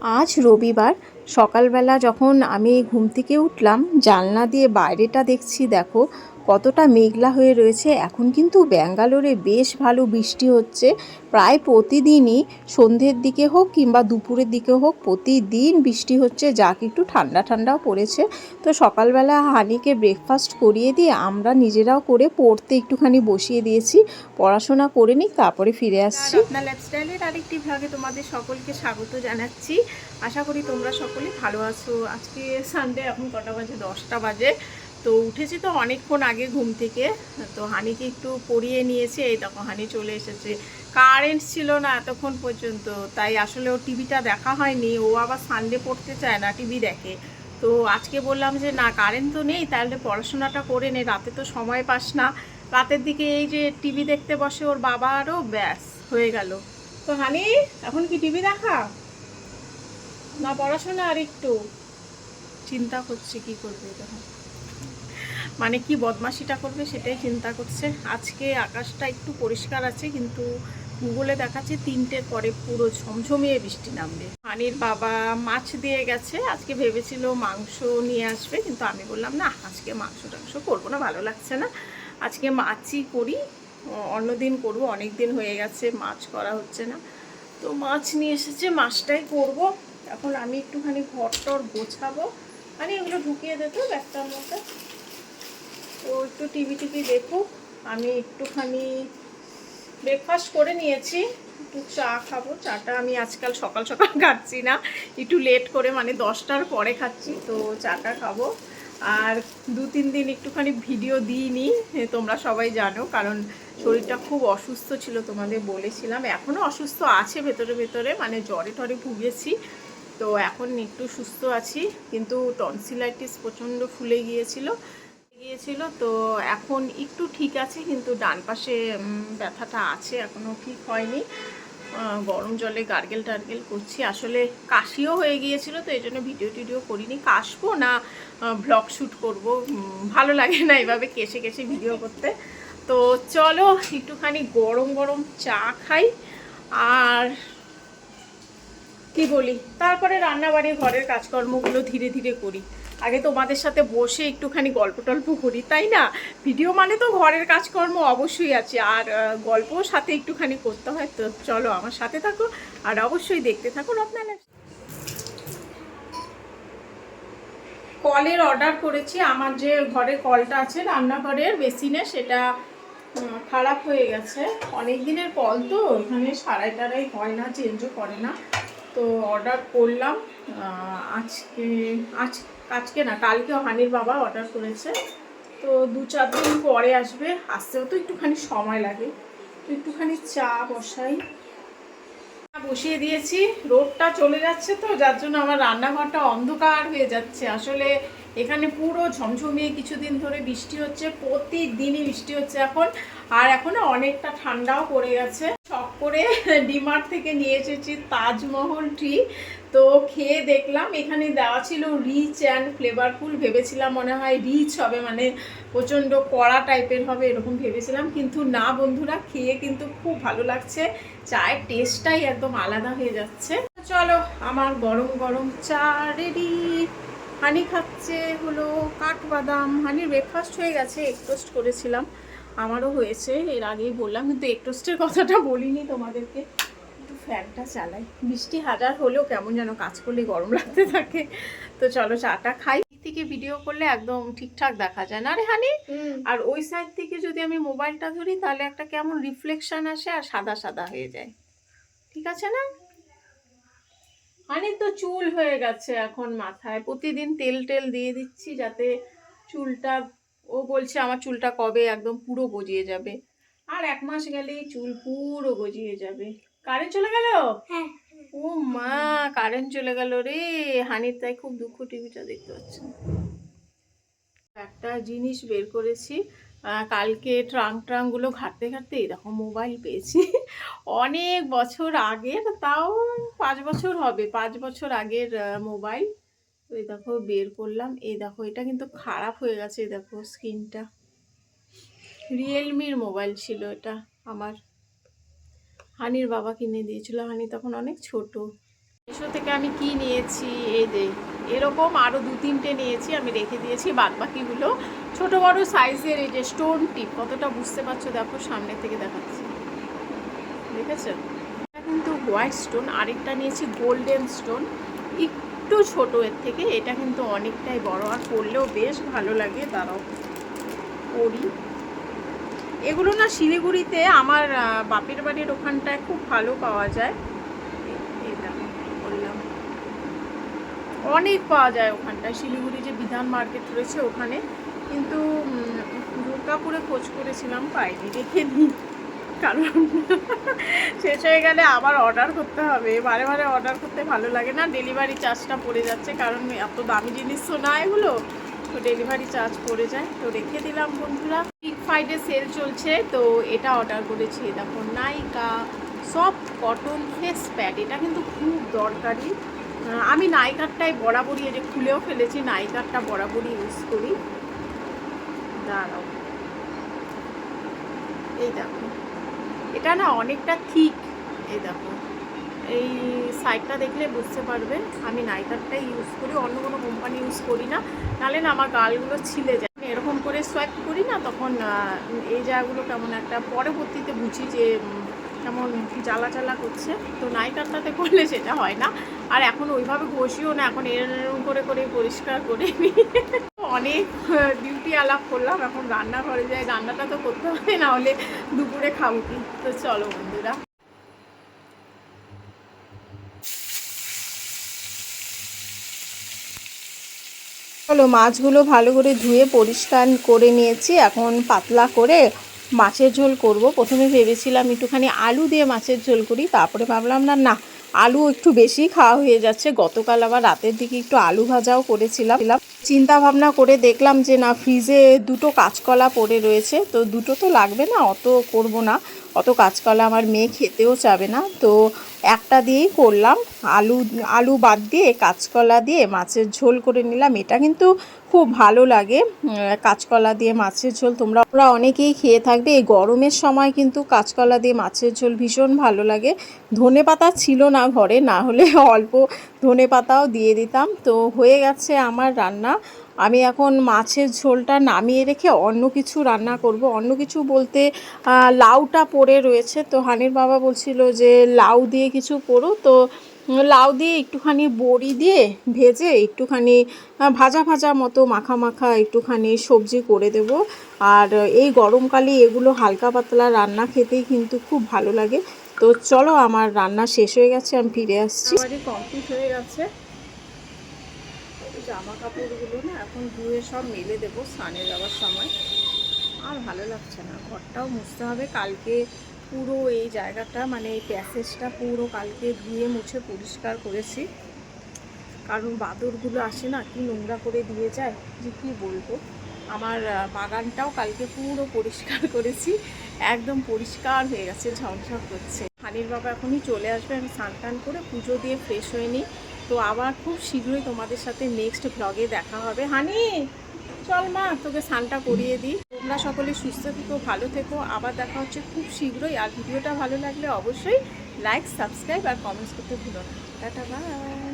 আজ রবিবার সকালবেলা যখন আমি ঘুম থেকে উঠলাম জানলা দিয়ে বাইরেটা দেখছি দেখো কতটা মেঘলা হয়ে রয়েছে এখন কিন্তু ব্যাঙ্গালোরে বেশ ভালো বৃষ্টি হচ্ছে। প্রায় প্রতিদিনই সন্ধ্যের দিকে হোক কিংবা দুপুরের দিকে হোক প্রতিদিন বৃষ্টি হচ্ছে যা একটু ঠান্ডা ঠান্ডাও পড়েছে। তো সকালবেলা হানিকে ব্রেকফাস্ট করিয়ে দিয়ে আমরা নিজেরাও করে পড়তে একটুখানি বসিয়ে দিয়েছি। পড়াশোনা করে নিই তারপরে ফিরে আসছি। আপনার লাইফস্টাইলের আরেকটি ভাগে তোমাদের সকলকে স্বাগত জানাচ্ছি। আশা করি তোমরা সকলে ভালো আছো। আজকে সানডে এখন কটা বাজে? দশটা বাজে। তো উঠেছি তো অনেকক্ষণ আগে ঘুম থেকে। তো হানিকে একটু পড়িয়ে নিয়েছে, এই দেখো হানি চলে এসেছে। কারেন্ট ছিল না এতক্ষণ পর্যন্ত, তাই আসলে ও টিভিটা দেখা হয়নি। ও আবার সানডে পড়তে চায় না টিভি দেখে। তো আজকে বললাম যে, না, কারেন্ট তো নেই, তাহলে পড়াশোনাটা করে নে, রাতে তো সময় পাস না। রাতের দিকে এই যে টিভি দেখতে বসে ওর বাবা আরও ব্যাস হয়ে গেল। তো হানি, এখন কি টিভি দেখা? না, পড়াশোনা আর একটু। চিন্তা করছে কি করবে তখন মানে কি বদমাশিটা করবে সেটাই চিন্তা করছে। আজকে আকাশটা একটু পরিষ্কার আছে, কিন্তু গুগলে দেখাচ্ছে তিনটের পরে পুরো ঝমঝমিয়ে বৃষ্টি নামবে। হানির বাবা মাছ দিয়ে গেছে, আজকে ভেবেছিল মাংস নিয়ে আসবে, কিন্তু আমি বললাম, না, আজকে মাংস টাংস করব না, ভালো লাগছে না। আজকে মাছই করি অন্যদিন করব, অনেক দিন হয়ে গেছে, মাছ করা হচ্ছে না। তো মাছ নিয়ে এসেছে, মাছটাই করব। এখন আমি একটুখানি ঘর টর গোছাবো। মানে এগুলো ঢুকিয়ে দিতে ব্যাগটার মধ্যে। তো একটু টিভি টিভি দেখুক। আমি একটুখানি ব্রেকফাস্ট করে নিয়েছি। একটু চা খাব। চাটা আমি আজকাল সকাল সকাল খাচ্ছি না। একটু লেট করে মানে দশটার পরে খাচ্ছি, তো চাটা খাব। আর দু তিন দিন একটুখানি ভিডিও দিইনি তোমরা সবাই জানো, কারণ শরীরটা খুব অসুস্থ ছিল তোমাদের বলেছিলাম। এখনও অসুস্থ আছে ভেতরে ভেতরে মানে জ্বরে টরে ভুগেছি। তো এখন একটু সুস্থ আছি, কিন্তু টনসিলাইটিস প্রচণ্ড ফুলে গিয়েছিল। গিয়েছিল, তো এখন একটু ঠিক আছে, কিন্তু ডান পাশে ব্যথাটা আছে এখনও ঠিক হয়নি। গরম জলে গার্গেল টার্গেল করছি। আসলে কাশিও হয়ে গিয়েছিল, তো এই জন্য ভিডিও টিডিও করিনি। কাশবো না ব্লগ শ্যুট করব ভালো লাগে না এভাবে কেসে কেসে ভিডিও করতে। তো চলো, একটুখানি গরম গরম চা খাই। আর কি বলি, তারপরে রান্নাবাড়ি, ঘরের কাজকর্মগুলো ধীরে ধীরে করি। আগে তোমাদের সাথে বসে একটুখানি গল্প টল্প করি তাই না? ভিডিও মানে তো ঘরের কাজকর্ম অবশ্যই আছে আর আহ, গল্পও সাথে একটুখানি করতে হয় তো চলো আমার সাথে থাকো আর অবশ্যই দেখতে থাকুন আপনারা। কলের অর্ডার করেছি আমার যে ঘরে কলটা আছে রান্নাঘরের বেসিনে সেটা খারাপ হয়ে গেছে। অনেক দিনের কল তো এখানে সারাই টারাই হয় না চেঞ্জও করে না। তো অর্ডার করলাম। আজকে, আজ, আজকে না, কালকেও হানির বাবা অর্ডার করেছে। তো দু চার দিন পরে আসবে। আসতেও তো একটুখানি সময় লাগে। তো একটুখানি চা বসাই। বসিয়ে দিয়েছি। রোডটা চলে যাচ্ছে তো, যার জন্য আমার রান্নাঘরটা অন্ধকার হয়ে যাচ্ছে। আসলে এখানে পুরো ঝমঝমিয়ে কিছুদিন ধরে বৃষ্টি হচ্ছে, প্রতিদিনই বৃষ্টি হচ্ছে এখন। আর এখন অনেকটা ঠান্ডাও পড়ে গেছে। শখ করে ডিমার্ট থেকে নিয়ে এসেছি তাজমহল টি। তো খেয়ে দেখলাম, এখানে দেওয়া ছিল রিচ অ্যান্ড ফ্লেভারফুল ভেবেছিলাম মনে হয় রিচ হবে মানে প্রচণ্ড কড়া টাইপের হবে, এরকম ভেবেছিলাম। কিন্তু না বন্ধুরা, খেয়ে কিন্তু খুব ভালো লাগছে। চায়ের টেস্টটাই একদম আলাদা হয়ে যাচ্ছে। চলো, আমার গরম গরম চা রেডি হানি খাচ্ছে, হলো কাঠবাদাম হানির ব্রেকফাস্ট হয়ে গেছে এক টোস্ট করেছিলাম। আমারও হয়েছে, এর আগেই বললাম, কিন্তু এক টোস্টের কথাটা বলিনি তোমাদেরকে। ফ্যানটা চালাই। বৃষ্টি হাজার হলেও কেমন যেন কাজ করলে গরম লাগতে থাকে। তো চলো চাটা খাই। থেকে ভিডিও করলে একদম ঠিকঠাক দেখা যায়। না রে হানি? আর ওই সাইড থেকে যদি আমি মোবাইলটা ধরি তাহলে একটা কেমন রিফ্লেকশন আসে আর সাদা সাদা হয়ে যায়। ঠিক আছে না? হানি তো চুল হয়ে গেছে এখন মাথায়। প্রতিদিন তেল টেল দিয়ে দিচ্ছি যাতে চুলটা ও বলছে আমার চুলটা কবে একদম পুরো গজিয়ে যাবে। আর এক মাস গেলেই চুল পুরো গজিয়ে যাবে। কারেন্ট চলে গেল? হ্যাঁ। ও মা কারেন্ট চলে গেল রে। হানির তাই খুব দুঃখ টিভিটা দেখতে পাচ্ছেন একটা জিনিস বের করেছি কালকে ট্রাঙ্ক ট্রাঙ্কগুলো ঘাটতে ঘাটতে দেখো মোবাইল পেয়েছি। অনেক বছর আগের তাও পাঁচ বছর হবে পাঁচ বছর আগের মোবাইল তো এই দেখো বের করলাম এই দেখো এটা কিন্তু খারাপ হয়ে গেছে এই দেখো স্ক্রিনটা রিয়েলমির মোবাইল ছিল এটা আমার। হানির বাবা কিনে দিয়েছিল। হানি তখন অনেক ছোট। মিশো থেকে আমি কি নিয়েছি? এই যে এরকম আরও দু তিনটে নিয়েছি, আমি রেখে দিয়েছি। বাদ বাকিগুলো ছোটো, বড় সাইজের এই যে স্টোন টিপ, কতটা বুঝতে পারছ? দেখো, সামনে থেকে দেখাচ্ছি। দেখেছ? কিন্তু হোয়াইট স্টোন। আরেকটা নিয়েছি গোল্ডেন স্টোন। একটু ছোট এর থেকে। এটা কিন্তু অনেকটাই বড়। আর পরলেও বেশ ভালো লাগে। দাঁড়াও, পরি। এগুলো না শিলিগুড়িতে আমার বাপের বাড়ির ওখানটায় খুব ভালো পাওয়া যায়। অনেক পাওয়া যায় ওখানটায়। শিলিগুড়ি যে বিধান মার্কেট রয়েছে ওখানে। কিন্তু দুর্গাপুরে খোঁজ করেছিলাম, পাইনি রেখে দিই কারণ শেষ হয়ে গেলে আবার অর্ডার করতে হবে। বারে বারে অর্ডার করতে ভালো লাগে না। ডেলিভারি চার্জটা পড়ে যাচ্ছে কারণ এত দামি জিনিস তো না এগুলো। তো ডেলিভারি চার্জ পড়ে যায়। তো রেখে দিলাম বন্ধুরা। ফ্রাইডে সেল চলছে, তো এটা অর্ডার করেছি। দেখো, Nykaa soft cotton face pad এটা কিন্তু খুব দরকারি। আমি নাইকারটাই বরাবরই যে খুলেও ফেলেছি, নাইকারটা বরাবরই ইউজ করি। দাঁড়াও। এই দেখো, এটা না অনেকটা থিক এই দেখো, এই সাইডটা দেখলে বুঝতে পারবে, আমি নাইকারটাই ইউজ করি, অন্য কোনো কোম্পানি ইউজ করি না। নাহলে না আমার গালগুলো ছিলে যায়। এরকম করে সোয়াইপ করি না, তখন এই জায়গাগুলো কেমন একটা পরবর্তীতে বুঝি যে কেমন জ্বালা জ্বালা করছে। তো নাইকারটাতে করলে সেটা হয় না। আর এখন ওইভাবে ঘষিও না, এখন এরকম করে করে পরিষ্কার করে অনেক ডিউটি আলাপ করলাম, এখন রান্নাঘরে যাই, রান্নাটা তো করতে হবে না হলে দুপুরে খাব কি? তো চলো বন্ধুরা। চলো, মাছগুলো ভালো করে ধুয়ে পরিষ্কার করে নিয়েছি। এখন পাতলা করে মাছের ঝোল করব। প্রথমে ভেবেছিলাম একটুখানি আলু দিয়ে মাছের ঝোল করি, তারপরে ভাবলাম না না, আলু একটু বেশি খাওয়া হয়ে যাচ্ছে। গতকাল আবার রাতের দিকে একটু আলু ভাজাও করেছিলাম। চিন্তা ভাবনা করে দেখলাম যে, না, ফ্রিজে দুটো কাঁচকলা পড়ে রয়েছে। তো দুটো তো লাগবে না, অত করব না। অত কাঁচকলা আমার মেয়ে খেতেও চাবে না। তো একটা দিয়েই করলাম। আলু আলু বাদ দিয়ে, কাঁচকলা দিয়ে মাছের ঝোল করে নিলাম। এটা কিন্তু খুব ভালো লাগে। কাঁচকলা দিয়ে মাছের ঝোল। তোমরা ওরা অনেকেই খেয়ে থাকবে। এই গরমের সময় কিন্তু কাঁচকলা দিয়ে মাছের ঝোল ভীষণ ভালো লাগে। ধনে পাতা ছিল না ঘরে, না হলে অল্প ধনে পাতাও দিয়ে দিতাম। তো হয়ে গেছে আমার রান্না। আমি এখন মাছের ঝোলটা নামিয়ে রেখে অন্য কিছু রান্না করব। অন্য কিছু বলতে লাউটা পড়ে রয়েছে। তো হানির বাবা বলছিল যে, লাউ দিয়ে কিছু করো। তো লাউ দিয়ে একটুখানি বড়ি দিয়ে ভেজে একটুখানি ভাজা ভাজা মতো মাখা মাখা একটুখানি সবজি করে দেব। আর এই গরমকালে এগুলো হালকা পাতলা রান্না খেতেই কিন্তু খুব ভালো লাগে। তো চলো, আমার রান্না শেষ হয়ে গেছে, আমি ফিরে আসছি। কমপ্লিট হয়ে গেছে। জামা কাপড়গুলো না এখন ধুয়ে সব মেলে দেবো স্নানে যাওয়ার সময়। আর ভালো লাগছে না, ঘরটাও মুছতে হবে। কালকে পুরো এই জায়গাটা মানে এই প্যাসেজটা পুরো কালকে ধুয়ে মুছে পরিষ্কার করেছি। কারণ বাদরগুলো আসে না, কি নোংরা করে দিয়ে যায়, যে কী বলব। আমার বাগানটাও কালকে পুরো পরিষ্কার করেছি, একদম পরিষ্কার হয়ে গেছে ঝকঝক করছে। হানির বাবা এখনই চলে আসবে, আমি স্নান টান করে পুজো দিয়ে ফ্রেশ হয়ে নিই। তো আবার খুব শীঘ্রই তোমাদের সাথে নেক্সট ব্লগে দেখা হবে। হানি, চল মা, তোকে স্নানটা করিয়ে দিই। তোমরা সকলে সুস্থ থেকো, ভালো থেকো। আবার দেখা হচ্ছে খুব শীঘ্রই। আর ভিডিওটা ভালো লাগলে অবশ্যই লাইক সাবস্ক্রাইব আর কমেন্টস করতে ভুলো না। Tata bye